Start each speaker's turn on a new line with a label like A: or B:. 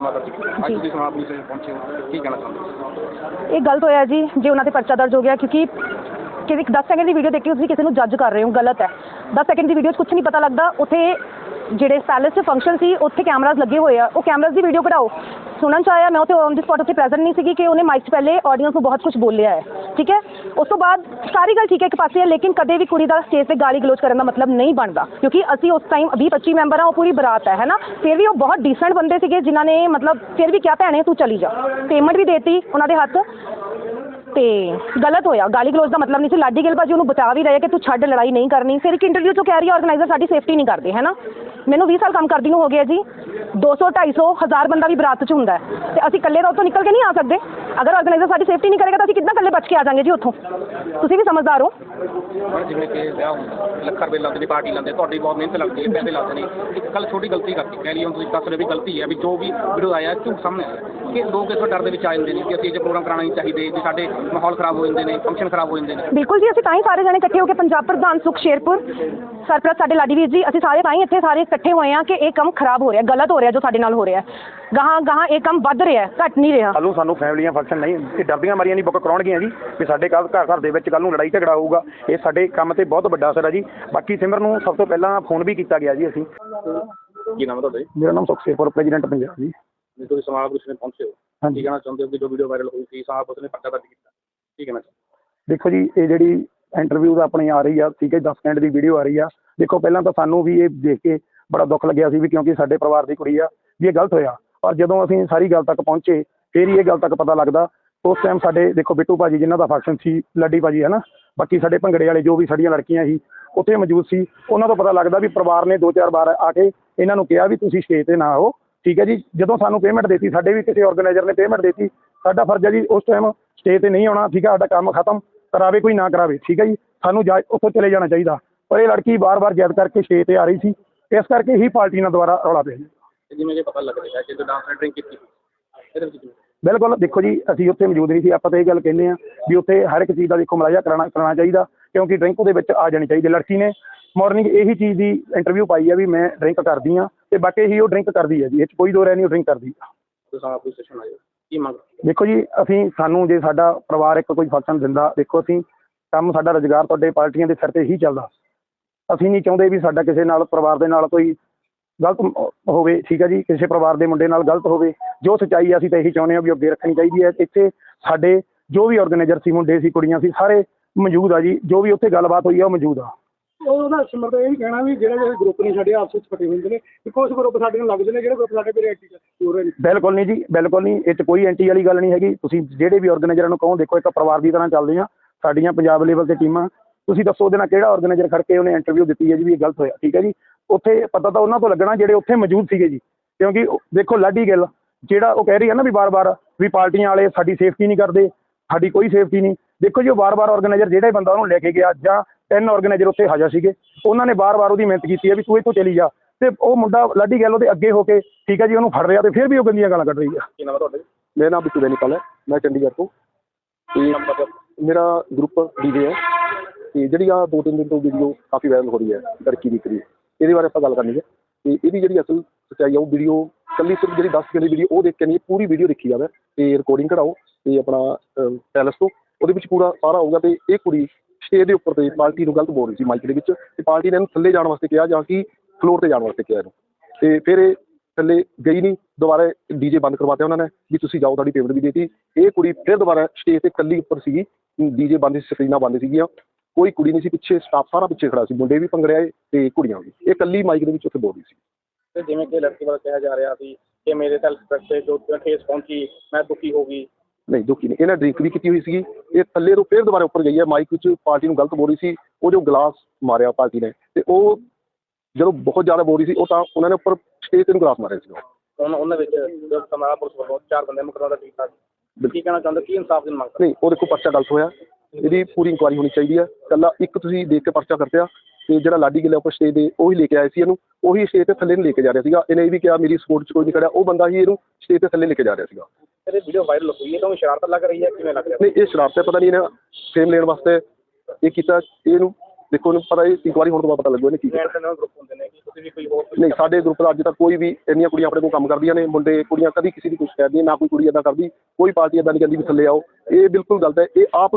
A: ਮਾਤਾ ਜੀ ਅੱਜ ਤੁਸੀਂ ਸਮਾਂ ਪੁਲਿਸ ਵਿੱਚ ਪਹੁੰਚੇ ਹੋ। ਕੀ ਕਹਿਣਾ ਚਾਹੁੰਦੇ ਹੋ?
B: ਇਹ ਗਲਤ ਹੋਇਆ ਜੀ ਜੇ ਉਹਨਾਂ ਤੇ ਪਰਚਾ ਦਰਜ ਹੋ ਗਿਆ ਕਿਉਂਕਿ ਕਿ ਇੱਕ 10 ਸੈਕਿੰਡ ਦੀ ਵੀਡੀਓ ਦੇਖ ਕੇ ਤੁਸੀਂ ਕਿਸੇ ਨੂੰ ਜੱਜ ਕਰ ਰਹੇ ਹੋ ਗਲਤ ਹੈ। 10 ਸੈਕਿੰਡ ਦੀ ਵੀਡੀਓ 'ਚ ਕੁਝ ਨਹੀਂ ਪਤਾ ਲੱਗਦਾ ਉੱਥੇ ਜਿਹੜੇ ਪੈਲੇਸ 'ਚ ਫੰਕਸ਼ਨ ਸੀ, ਉੱਥੇ ਕੈਮਰਾਜ਼ ਲੱਗੇ ਹੋਏ ਆ। ਉਹ ਕੈਮਰਾਜ਼ ਦੀ ਵੀਡੀਓ ਕਢਾਓ। ਸੁਣਨ ਚ ਆਇਆ, ਮੈਂ ਉੱਥੇ ਔਨ ਦੀ ਸਪੌਟ ਉੱਥੇ ਪ੍ਰੈਜ਼ੈਂਟ ਨਹੀਂ ਸੀਗੀ ਕਿ ਉਹਨੇ ਮਾਈਕ 'ਚ ਪਹਿਲੇ ਆਡੀਅנס ਨੂੰ ਬਹੁਤ ਕੁਝ ਬੋਲਿਆ ਹੈ। ਠੀਕ ਹੈ? ਉਸ ਤੋਂ ਬਾਅਦ ਸਾਰੀ ਗੱਲ ਠੀਕ ਹੈ ਇੱਕ ਪਾਸੇ ਹੈ, ਲੇਕਿਨ ਕਦੇ ਵੀ ਕੁੜੀ ਦਾ ਸਟੇਜ ਤੇ ਗਾਲੀ ਗਲੋਚ ਕਰਨ ਦਾ ਮਤਲਬ ਨਹੀਂ ਬਣਦਾ। ਕਿਉਂਕਿ ਅਸੀਂ ਉਸ ਟਾਈਮ 20 25 ਮੈਂਬਰ ਆ ਉਹ ਪੂਰੀ ਬਰਾਤ ਹੈ ਹੈ ਨਾ? ਫਿਰ ਵੀ ਉਹ ਬਹੁਤ ਡੀਸੈਂਟ ਬੰਦੇ ਸੀਗੇ, ਜਿਨ੍ਹਾਂ ਨੇ ਮਤਲਬ, ਫਿਰ ਵੀ ਕਿਹਾ, ਭੈਣੇ, ਤੂੰ ਚਲੀ ਜਾ। ਪੇਮੈਂਟ ਵੀ ਦੇਤੀ ਉਹਨਾਂ ਦੇ ਹੱਥ। ਅਤੇ ਗਲਤ ਹੋਇਆ। ਗਾਲੀ ਗਲੋਚ ਦਾ ਮਤਲਬ ਨਹੀਂ ਸੀ। ਲਾਡੀ ਗਿੱਲ ਭਾਜੀ ਉਹਨੂੰ ਬਚਾ ਵੀ ਰਹੇ ਕਿ ਤੂੰ ਛੱਡ, ਲੜਾਈ ਨਹੀਂ ਕਰਨੀ। ਫਿਰ ਇੱਕ ਇੰਟਰਵਿਊ ਚੋਂ ਕਹਿ ਰਹੀ ਆਰਗੇਨਾਈਜ਼ਰ ਸਾਡੀ ਸੇਫਟੀ ਨਹੀਂ ਕਰਦੇ, ਹੈ ਨਾ? ਮੈਨੂੰ 20 ਸਾਲ ਕੰਮ ਕਰਦੀ ਨੂੰ ਹੋ ਗਿਆ ਜੀ। 200 250 ਹਜ਼ਾਰ ਬੰਦਾ ਵੀ ਬਰਾਤ 'ਚ ਹੁੰਦਾ ਹੈ। ਤੇ ਅਸੀਂ ਇਕੱਲੇ ਤਾਂ ਉੱਥੋਂ ਨਿਕਲ ਕੇ ਨਹੀਂ ਆ ਸਕਦੇ। ਅਗਰ ਆਰਗੇਨਾਈਜ਼ਰ ਸਾਡੀ ਸੇਫਟੀ ਨਹੀਂ ਕਰੇਗਾ ਤਾਂ ਅਸੀਂ ਕਿੱਦਾਂ ਇਕੱਲੇ ਬਚ ਕੇ ਆ ਜਾਾਂਗੇ ਜੀ ਉੱਥੋਂ? ਤੁਸੀਂ ਵੀ ਸਮਝਦਾਰ ਹੋ।
A: ਜਿਵੇਂ ਕਿ ਵਿਆਹ ਹੁੰਦਾ ਲੱਖਾਂ ਰੁਪਏ ਲੱਗਦੇ ਨੇ, ਪਾਰਟੀ ਲਾਉਂਦੇ ਤੁਹਾਡੀ ਬਹੁਤ ਮਿਹਨਤ ਲੱਗਦੀ ਹੈ, ਪੈਸੇ ਲੱਗਦੇ ਨੇ। ਕੱਲ ਛੋਟੀ ਗਲਤੀ ਕਰਤੀ। ਕਹਿ ਲਈ ਹੁਣ ਤੁਸੀਂ ਦੱਸ ਰਹੇ ਵੀ ਗਲਤੀ ਹੈ, ਵੀ ਜੋ ਵੀ ਵੀਡੀਓ ਆਇਆ, ਝੂਠ ਸਾਹਮਣੇ ਆਇਆ। ਕਿ ਲੋਕ ਇਸ ਡਰ ਦੇ ਵਿੱਚ ਆ ਜਾਂਦੇ ਨੇ ਕਿ ਅਸੀਂ ਇਹ ਪ੍ਰੋਗਰਾਮ ਕਰਾਉਣਾ ਨਹੀਂ ਚਾਹੀਦੇ ਵੀ ਸਾਡੇ ਮਾਹੌਲ ਖਰਾਬ ਹੋ ਜਾਂਦੇ ਨੇ ਫੰਕਸ਼ਨ ਖਰਾਬ ਹੋ ਜਾਂਦੇ ਨੇ।
B: ਬਿਲਕੁਲ ਜੀ ਅਸੀਂ ਤਾਂ ਹੀ ਸਾਰੇ ਜਣੇ ਇਕੱਠੇ ਹੋ ਕੇ ਪੰਜਾਬ ਪ੍ਰਧਾਨ ਸੁਖ ਸ਼ੇਰਪੁਰ ਸਰਪ੍ਰਸਤ ਸਾਡੇ ਲਾਡੀ ਵੀਰ ਜੀ ਅਸੀਂ ਸਾਰੇ ਤਾਂ ਹੀ ਇੱਥੇ ਸਾਰੇ ਇਕੱਠੇ ਹੋਏ ਆ ਕਿ ਇਹ ਕੰਮ ਖਰਾਬ ਹੋ ਰਿਹਾ ਗਲਤ ਹੋ ਰਿਹਾ ਜੋ ਸਾਡੇ ਨਾਲ ਹੋ ਰਿਹਾ। ਗਾਹਾਂ ਗਾਹਾਂ ਇਹ ਕੰਮ ਵੱਧ ਰਿਹਾ ਘਟ ਨਹੀਂ ਰਿਹਾ।
C: ਕੱਲ੍ਹ ਨੂੰ ਸਾਨੂੰ ਫੈਮਲੀਆਂ ਫੰਕਸ਼ਨ ਨਹੀਂ ਇਹ ਡਰਦੀਆਂ ਮਾਰੀਆਂ ਨਹੀਂ ਬੁੱਕ ਕਰਾਉਣਗੀਆਂ ਜੀ ਵੀ ਸਾਡੇ ਕੱਲ ਘਰ ਘਰ ਦੇ ਵਿੱਚ ਕੱਲ ਨੂੰ ਲੜਾਈ ਝਗੜਾ ਹੋਊਗਾ। ਇਹ ਸਾਡੇ ਕੰਮ ਤੇ ਬਹੁਤ ਵੱਡਾ ਅਸਰ ਹੈ ਜੀ। ਬਾਕੀ ਸਿਮਰ ਨੂੰ ਸਭ ਤੋਂ ਪਹਿਲਾਂ ਫੋਨ ਵੀ ਕੀਤਾ ਗਿਆ ਜੀ ਅਸੀਂ।
A: ਕੀ ਨਾਮ ਹੈ ਤੁਹਾਡਾ ਜੀ?
C: ਮੇਰਾ ਨਾਮ ਸੁਖਸੇਪੁਰ ਪ੍ਰੈਜ਼ੀਡੈਂਟ ਪੰਜਾਬ ਜੀ।
A: ਜੇ ਤੁਸੀਂ ਪੁਲਿਸ ਵਿੱਚ ਪਹੁੰਚੇ ਹੋ।
C: ਹਾਂਜੀ।
A: ਕੀ ਕਹਿਣਾ ਚਾਹੁੰਦੇ ਹੋ ਕਿ ਜੋ ਵੀਡੀਓ ਵਾਇਰਲ ਹੋਈ ਸੀ ਸਮਾਜ ਪੁਲਿਸ ਨੇ ਪਰਚਾ ਦਰਜ ਕੀਤਾ? ਕੀ ਕਹਿਣਾ ਚਾਹੁੰਦੇ
C: ਦੇਖੋ ਜੀ, ਇਹ ਜਿਹੜੀ ਇੰਟਰਵਿਊ ਦਾ ਆਪਣੀ ਆ ਰਹੀ ਆ, ਠੀਕ ਹੈ 10 ਮਿੰਟ ਦੀ ਵੀਡੀਓ ਆ ਰਹੀ ਆ। ਦੇਖੋ, ਪਹਿਲਾਂ ਤਾਂ ਸਾਨੂੰ ਵੀ ਇਹ ਦੇਖ ਕੇ ਬੜਾ ਦੁੱਖ ਲੱਗਿਆ ਸੀ ਵੀ ਕਿਉਂਕਿ ਸਾਡੇ ਪਰਿਵਾਰ ਦੀ ਕੁੜੀ ਆ, ਵੀ ਇਹ ਗਲਤ ਹੋਇਆ। ਔਰ ਜਦੋਂ ਅਸੀਂ ਸਾਰੀ ਗੱਲ ਤੱਕ ਪਹੁੰਚੇ, ਫਿਰ ਹੀ ਇਹ ਗੱਲ ਤੱਕ ਪਤਾ ਲੱਗਦਾ। ਉਸ ਟਾਈਮ ਸਾਡੇ, ਦੇਖੋ, ਬਿੱਟੂ ਭਾਜੀ ਜਿਨ੍ਹਾਂ ਦਾ ਫੰਕਸ਼ਨ ਸੀ, ਲੱਡੀ ਭਾਜੀ, ਹੈ ਨਾ? ਬਾਕੀ ਸਾਡੇ ਭੰਗੜੇ ਵਾਲੇ ਜੋ ਵੀ ਸਾਡੀਆਂ ਲੜਕੀਆਂ ਸੀ, ਉੱਥੇ ਮੌਜੂਦ ਸੀ। ਉਹਨਾਂ ਤੋਂ ਪਤਾ ਲੱਗਦਾ ਵੀ ਪਰਿਵਾਰ ਨੇ ਦੋ ਚਾਰ ਵਾਰ ਆ ਕੇ ਇਹਨਾਂ ਨੂੰ ਕਿਹਾ ਵੀ ਤੁਸੀਂ ਸਟੇਜ ਤੇ ਨਾ ਆਓ, ਠੀਕ ਹੈ ਜੀ? ਜਦੋਂ ਸਾਨੂੰ ਪੇਮੈਂਟ ਦਿੱਤੀ, ਸਾਡੇ ਵੀ ਕਿਸੇ ਆਰਗੇਨਾਈਜ਼ਰ ਨੇ ਪੇਮੈਂਟ ਦਿੱਤੀ ਸਾਡਾ ਫਰਜ਼ ਹੈ ਜੀ ਉਸ ਟਾਈਮ ਸਟੇਜ ਤੇ ਨਹੀਂ ਆਉਣਾ ਠੀਕ ਹੈ ਸਾਡਾ ਕੰਮ ਖਤਮ ਕਰਾਵੇ ਕੋਈ ਨਾ ਕਰਾਵੇ ਠੀਕ ਹੈ ਜੀ? ਸਾਨੂੰ ਜਾ ਉੱਥੋਂ ਚਲੇ ਜਾਣਾ ਚਾਹੀਦਾ। ਪਰ ਇਹ ਲੜਕੀ ਬਾਰ-ਬਾਰ ਜਿੱਦ ਕਰਕੇ ਸਟੇਜ ਤੇ ਆ ਰਹੀ ਸੀ ਇਸ ਕਰਕੇ ਹੀ ਪਾਰਟੀ ਨਾਲ ਦੁਬਾਰਾ ਰੌਲਾ ਪਿਆ ਜੀ।
A: ਜਿਵੇਂ ਕਿ ਪਤਾ ਲੱਗ ਰਿਹਾ ਕਿ ਜੋ ਡਾਂਸ ਡਰਿੰਕ ਕੀਤੀ ਇਹਦੇ ਵਿੱਚ
C: ਬਿਲਕੁਲ ਦੇਖੋ ਜੀ ਅਸੀਂ ਉੱਥੇ ਮੌਜੂਦ ਨਹੀਂ ਸੀ ਆਪਾਂ ਤਾਂ ਇਹ ਗੱਲ ਕਹਿੰਦੇ ਆ ਵੀ ਉੱਥੇ ਹਰ ਇੱਕ ਚੀਜ਼ ਦਾ ਦੇਖੋ ਮਲਾਜਾ ਕਰਾਣਾ ਕਰਾਉਣਾ ਚਾਹੀਦਾ ਕਿਉਂਕਿ ਡਰਿੰਕ ਉਹਦੇ ਵਿੱਚ ਆ ਜਾਣੀ ਚਾਹੀਦੀ। ਲੜਕੀ ਨੇ ਮਾਰਨਿੰਗ ਇਹੀ ਚੀਜ਼ ਦੀ ਇੰਟਰਵਿਊ ਪਾਈ ਆ ਵੀ ਮੈਂ ਡਰਿੰਕ ਕਰਦੀ ਆ ਤੇ ਬਾਕੀ ਹੀ ਉਹ ਡਰਿੰਕ ਕਰਦੀ ਹੈ ਜੀ ਇਹ 'ਚ ਕੋਈ ਦੋ ਰਹਿ ਨਹੀਂ ਉਹ ਡਰਿੰਕ ਕਰਦੀ ਆ।
A: ਤੁਸੀਂ ਸਮਾਜ ਪੁਲਿਸ ਸਟੇਸ਼ਨ ਆਏ ਹੋ? ਕੀ ਮੰਗ
C: ਦੇਖੋ ਜੀ, ਅਸੀਂ ਸਾਨੂੰ ਜੇ ਸਾਡਾ ਪਰਿਵਾਰ ਇੱਕ ਕੋਈ ਫੰਕਸ਼ਨ ਦਿੰਦਾ, ਦੇਖੋ ਅਸੀਂ ਕੰਮ ਸਾਡਾ ਰੁਜ਼ਗਾਰ ਤੁਹਾਡੇ ਪਾਰਟੀਆਂ ਦੇ ਸਿਰ ਤੇ ਹੀ ਚੱਲਦਾ। ਅਸੀਂ ਨਹੀਂ ਚਾਹੁੰਦੇ ਵੀ ਸਾਡਾ ਕਿਸੇ ਨਾਲ, ਪਰਿਵਾਰ ਦੇ ਨਾਲ ਕੋਈ ਗਲਤ ਹੋਵੇ, ਠੀਕ ਹੈ ਜੀ, ਕਿਸੇ ਪਰਿਵਾਰ ਦੇ ਮੁੰਡੇ ਨਾਲ ਗਲਤ ਹੋਵੇ। ਜੋ ਸੱਚਾਈ ਅਸੀਂ ਤਾਂ ਇਹੀ ਚਾਹੁੰਦੇ ਹਾਂ ਵੀ ਅੱਗੇ ਰੱਖਣੀ ਚਾਹੀਦੀ ਹੈ। ਇੱਥੇ ਸਾਡੇ ਜੋ ਵੀ ਆਰਗੇਨਾਈਜ਼ਰ ਸੀ, ਮੁੰਡੇ ਸੀ, ਕੁੜੀਆਂ ਸੀ, ਸਾਰੇ ਮੌਜੂਦ ਆ ਜੀ। ਜੋ ਵੀ ਉੱਥੇ ਗੱਲਬਾਤ ਹੋਈ ਆ, ਉਹ ਮੌਜੂਦ ਆ।
D: ਉਹਦਾ ਸਿਮਰ ਦਾ ਇਹ ਵੀ ਕਹਿਣਾ ਵੀ ਜਿਹੜੇ ਜਿਹੜੇ ਗਰੁੱਪ ਨੇ ਸਾਡੇ ਆਪਸ ਵਿੱਚ ਫਟੇ ਹੁੰਦੇ ਨੇ ਕਿ ਕੁਝ ਗਰੁੱਪ ਸਾਡੇ ਨਾਲ ਲੱਗਦੇ ਨੇ ਜਿਹੜੇ ਗਰੁੱਪ ਸਾਡੇ ਪੇਰੇ ਐਕਟਿਵ ਹੋ ਰਹੇ ਨੇ।
C: ਬਿਲਕੁਲ ਨਹੀਂ ਜੀ, ਬਿਲਕੁਲ ਨਹੀਂ, ਇਹ 'ਚ ਕੋਈ ਐਂਟੀ ਵਾਲੀ ਗੱਲ ਨਹੀਂ ਹੈਗੀ। ਤੁਸੀਂ ਜਿਹੜੇ ਵੀ ਆਰਗੇਨਾਈਜ਼ਰਾਂ ਨੂੰ ਕਹੋ, ਦੇਖੋ ਇੱਕ ਪਰਿਵਾਰ ਦੀ ਤਰ੍ਹਾਂ ਚੱਲਦੇ ਆ, ਸਾਡੀਆਂ ਪੰਜਾਬ ਲੈਵਲ ਤੇ ਟੀਮਾਂ ਤੁਸੀਂ ਦੱਸੋ ਉਹਦੇ ਨਾਲ ਕਿਹੜਾ ਆਰਗੇਨਾਈਜ਼ਰ ਖੜ ਕੇ ਉਹਨੇ ਇੰਟਰਵਿਊ ਦਿੱਤੀ ਹੈ ਜੀ, ਵੀ ਇਹ ਗਲਤ ਹੋਇਆ, ਠੀਕ ਹੈ ਜੀ? ਉੱਥੇ ਪਤਾ ਤਾਂ ਉਹਨਾਂ ਤੋਂ ਲੱਗਣਾ ਜਿਹੜੇ ਉੱਥੇ ਮੌਜੂਦ ਸੀਗੇ ਜੀ। ਕਿਉਂਕਿ ਦੇਖੋ ਲਾਡੀ ਗਿੱਲ, ਜਿਹੜਾ ਉਹ ਕਹਿ ਰਹੀ ਹੈ ਨਾ ਵੀ ਬਾਰ-ਬਾਰ ਵੀ ਪਾਰਟੀਆਂ ਵਾਲੇ ਸਾਡੀ ਸੇਫਟੀ ਨਹੀਂ ਕਰਦੇ, ਸਾਡੀ ਕੋਈ ਸੇਫਟੀ ਨਹੀਂ। ਦੇਖੋ ਜੀ, ਉਹ ਵਾਰ ਵਾਰ ਆਰਗੇਨਾਈਜ਼ਰ ਜਿਹੜਾ ਬੰਦਾ ਉਹਨੂੰ ਲੈ ਕੇ ਗਿਆ ਜਾਂ ਤਿੰਨ ਆਰਗੇਨਾਈਜ਼ਰ ਉੱਥੇ ਹਾਜ਼ਰ ਸੀਗੇ। ਉਹਨਾਂ ਨੇ ਬਾਰ-ਬਾਰ ਉਹਦੀ ਮਿਹਨਤ ਕੀਤੀ ਹੈ ਵੀ ਤੂੰ ਇੱਥੋਂ ਚਲੀ ਜਾ। ਤੇ ਉਹ ਮੁੰਡਾ ਲਾਡੀ ਗਿੱਲ ਉਹਦੇ ਅੱਗੇ ਹੋ ਕੇ ਠੀਕ ਹੈ ਜੀ ਉਹਨੂੰ ਫੜ ਰਿਹਾ ਤੇ ਫਿਰ ਵੀ ਉਹ ਗੰਦੀਆਂ ਗਾਲਾਂ ਕੱਢ ਰਹੀ ਆ
A: ਕੀ ਨਾਮ ਹੈ ਤੁਹਾਡਾ ਜੀ?
E: ਮੇਰਾ ਨਾਮ ਬਿੱਟੂ ਬੈਨੀਪਾਲ ਹੈ। ਮੈਂ ਚੰਡੀਗੜ੍ਹ ਤੋਂ। ਤੇ
A: ਨੰਬਰ
E: ਮੇਰਾ ਗਰੁੱਪ ਡੀਜੇ ਹੈ। ਤੇ ਜਿਹੜੀ ਆ ਦੋ ਤਿੰਨ ਦਿਨ ਤੋਂ ਵੀਡੀਓ ਕਾਫੀ ਵਾਇਰਲ ਹੋ ਰਹੀ ਹੈ ਲੜਕੀ ਦੀ ਕਰੀ ਇਹਦੇ ਬਾਰੇ ਆਪਾਂ ਗੱਲ ਕਰਨੀ ਹੈ। ਤੇ ਇਹਦੀ ਜਿਹੜੀ ਅਸਲ ਸੱਚਾਈ ਆ ਉਹ ਵੀਡੀਓ ਕੱਲੀ ਸਿਰਫ ਜਿਹੜੀ 10 ਸਕਿੰਟ ਦੀ ਵੀਡੀਓ ਉਹ ਦੇਖ ਕੇ ਨਹੀਂ ਪੂਰੀ ਵੀਡੀਓ ਦੇਖੀ ਜਾਵੇ। ਤੇ ਰਿਕਾਰਡਿੰਗ ਕਢਾਓ ਤੇ ਆਪਣਾ ਪੈਲਸ ਤੋਂ। ਉਹਦੇ ਵਿੱਚ ਪੂਰਾ ਸਾਰਾ ਹੋਊਗਾ ਤੇ ਇਹ ਕੁੜੀ ਸਟੇਜ ਦੇ ਉੱਪਰ ਤੇ ਪਾਰਟੀ ਨੂੰ ਗਲਤ ਬੋਲ ਰਹੀ ਸੀ ਮਾਈਕ ਦੇ ਵਿੱਚ ਤੇ ਪਾਰਟੀ ਨੇ ਇਹਨੂੰ ਥੱਲੇ ਜਾਣ ਵਾਸਤੇ ਕਿਹਾ ਜਾਂ ਕਿ ਫਲੋਰ ਤੇ ਜਾਣ ਵਾਸਤੇ ਕਿਹਾ ਇਹਨੂੰ। ਤੇ ਫਿਰ ਇਹ ਥੱਲੇ ਗਈ ਨਹੀਂ, ਦੁਬਾਰਾ ਡੀਜੇ ਬੰਦ ਕਰਵਾਤੇ ਉਹਨਾਂ ਨੇ ਵੀ ਤੁਸੀਂ ਜਾਓ, ਤੁਹਾਡੀ ਪੇਮੈਂਟ ਵੀ ਦੇਤੀ। ਇਹ ਕੁੜੀ ਫਿਰ ਦੁਬਾਰਾ ਸਟੇਜ ਤੇ ਇਕੱਲੀ ਉੱਪਰ ਸੀਗੀ, ਡੀਜੇ ਬੰਦ ਸੀ ਸਕਰੀਨਾਂ ਬੰਦ ਸੀਗੀਆਂ। ਕੋਈ ਕੁੜੀ ਨਹੀਂ ਸੀ, ਪਿੱਛੇ ਸਟਾਫ ਸਾਰਾ ਪਿੱਛੇ ਖੜਾ ਸੀ, ਮੁੰਡੇ ਵੀ ਭੰਗੜਿਆ ਆਏ ਤੇ ਕੁੜੀਆਂ ਵੀ। ਇਹ ਇਕੱਲੀ ਮਾਈਕ ਦੇ ਵਿੱਚ ਉੱਥੇ ਬੋਲ ਰਹੀ ਸੀ।
A: ਤੇ ਜਿਵੇਂ ਕਿ ਲੜਕੀ ਵੱਲ ਕਿਹਾ ਜਾ ਰਿਹਾ ਸੀ ਕਿ ਮੇਰੇ ਸੈਲਫ ਰਿਸਪੈਕਟ ਜੋ ਠੇਸ ਪਹੁੰਚੀ, ਮੈਂ ਦੁਖੀ ਹੋ ਗਈ।
E: ਨਹੀਂ ਦੁਖੀ ਨਹੀਂ। ਇਹਨਾਂ ਡਰਿੰਕ ਵੀ ਕੀਤੀ ਹੋਈ ਸੀਗੀ। ਇਹ ਥੱਲੇ ਤੋਂ ਫਿਰ ਦੁਬਾਰਾ ਉੱਪਰ ਗਈ ਹੈ। ਮਾਈਕ ਵਿੱਚ ਪਾਰਟੀ ਨੂੰ ਗਲਤ ਬੋਲ ਰਹੀ ਸੀ। ਉਹ ਜੋ ਗਲਾਸ ਮਾਰਿਆ ਪਾਰਟੀ ਨੇ ਤੇ ਉਹ ਜਦੋਂ ਬਹੁਤ ਜ਼ਿਆਦਾ ਬੋਲ ਰਹੀ ਸੀ ਉਹ ਤਾਂ ਉਹਨਾਂ ਨੇ ਉੱਪਰ ਸਟੇਜ ਤੇ ਨੂੰ ਗਲਾਸ ਮਾਰਿਆ ਸੀ
A: ਹੁਣ ਉਹਨਾਂ ਵਿੱਚ ਜੋ ਸਮਾਰਾ ਪੁਲਿਸ ਵੱਲੋਂ ਚਾਰ ਬੰਦੇ ਮੁਕਦਮਾ ਦਾ ਕੀਤਾ ਕੀ ਕਹਿਣਾ ਚਾਹੁੰਦੇ ਕੀ ਇਨਸਾਫ ਦੀ ਮੰਗ
E: ਨਹੀਂ ਉਹ ਦੇਖੋ ਪਰਚਾ ਗਲਤ ਹੋਇਆ। ਇਹਦੀ ਪੂਰੀ ਇਨਕੁਆਰੀ ਹੋਣੀ ਚਾਹੀਦੀ ਹੈ। ਕੱਲਾ ਇੱਕ ਤੁਸੀਂ ਦੇਖ ਕੇ ਪਰਚਾ ਕਰਤਿਆ ਤੇ ਜਿਹੜਾ ਲਾਡੀ ਗਿੱਲ ਉੱਪਰ ਸਟੇਜ ਦੇ ਉਹੀ ਲੈ ਕੇ ਆਏ ਸੀ ਇਹਨੂੰ ਉਹੀ ਸਟੇਜ ਤੇ ਥੱਲੇ ਨੂੰ ਲੈ ਕੇ ਜਾ ਰਿਹਾ ਸੀਗਾ। ਇਹਨੇ ਇਹ ਵੀ ਕਿਹਾ ਮੇਰੀ ਸਪੋਰਟ 'ਚ ਕੋਈ ਨਹੀਂ ਖੜਾ ਉਹ ਬੰਦਾ ਹੀ ਇਹਨੂੰ ਸਟੇਜ ਤੇ ਥੱਲੇ ਲੈ ਕੇ ਜਾ ਰਿਹਾ ਸੀਗਾ।
A: ਇਹ ਵੀਡੀਓ ਵਾਇਰਲ ਹੋਈ ਹੈ ਤੁਹਾਨੂੰ ਸ਼ਰਾਰਤ ਲੱਗ ਰਹੀ ਹੈ ਕਿਵੇਂ ਲੱਗ ਰਿਹਾ?
E: ਨਹੀਂ ਇਹ ਸ਼ਰਾਰਤ ਹੈ ਪਤਾ ਨਹੀਂ ਇਹਨੇ ਫੇਮ ਲੈਣ ਵਾਸਤੇ ਇਹ ਕੀਤਾ। ਇਹਨੂੰ ਦੇਖੋ ਇਹਨੂੰ ਪਤਾ ਇਹ ਇਨਕੁਆਰੀ ਹੋਣ ਤੋਂ ਬਾਅਦ ਪਤਾ ਲੱਗੂ ਇਹਨੇ ਕੀ ਕੀਤਾ।
A: ਨਾਲ ਗਰੁੱਪ ਹੁੰਦੇ ਨੇ ਕਿ ਤੁਸੀਂ ਵੀ ਕੋਈ ਹੋਰ
E: ਨਹੀਂ ਸਾਡੇ ਗਰੁੱਪ ਦਾ ਅੱਜ ਤੱਕ ਕੋਈ ਵੀ ਇੰਨੀਆਂ ਕੁੜੀਆਂ ਆਪਣੇ ਕੋਲ ਕੰਮ ਕਰਦੀਆਂ ਨੇ ਮੁੰਡੇ ਕੁੜੀਆਂ ਕਦੀ ਕਿਸੇ ਦੀ ਕੁਛ ਸ਼ਿਕਾਇਤ ਨਹੀਂ ਨਾ ਕੋਈ ਕੁੜੀ ਏਦਾਂ ਕਰਦੀ ਕੋਈ ਪਾਰਟੀ ਏਦਾਂ ਨਹੀਂ ਕਹਿੰਦੀ ਵੀ ਥੱਲੇ ਆਓ। ਇਹ ਬਿਲਕੁਲ ਗਲਤ ਹੈ। ਇਹ ਆਪ